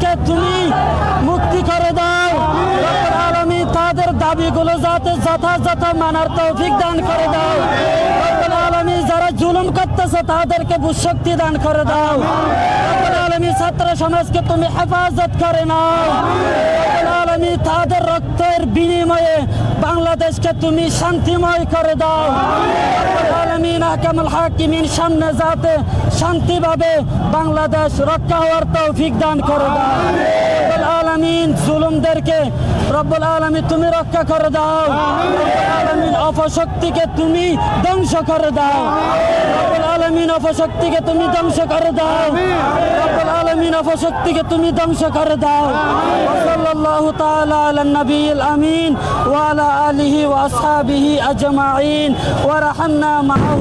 আজকে তুমি মুক্তি করে দাও। আমি তাদের দাবিগুলো যাতে যথাযথ মানার তৌফিক দান করে দাও। আমি যারা জুলুম করতেছে তাদেরকে বুশক্তি দান করে দাও। আলমী ছাত্র সমাজকে তুমি হেফাজত করে নাও। আমি তাদের রক্তের বিনিময়ে বাংলাদেশকে তুমি শান্তিময় করে দাও। আলামিন আকামুল হাকিমিন সামনে যাতে শান্তিভাবে বাংলাদেশ রক্ষা হওয়ার তৌফিক দান করে দাও। আলমিন জুলুমদেরকে রব্বুল আলামিন তুমি রক্ষা করে দাও। আলমিন অপশক্তিকে তুমি ধ্বংস করে দাও। অপশক্তিকে তুমি ধ্বংস করে দাও। রব্বুল আলামিন অপশক্তিকে তুমি ধ্বংস করে দাও। সাল্লাল্লাহু তাআলা আলা নবিয়িল আমিন। ওয়া আলা আলিহি ওয়া আসহাবিহি আজমাইন। ওয়া রাহামনা মাআহু।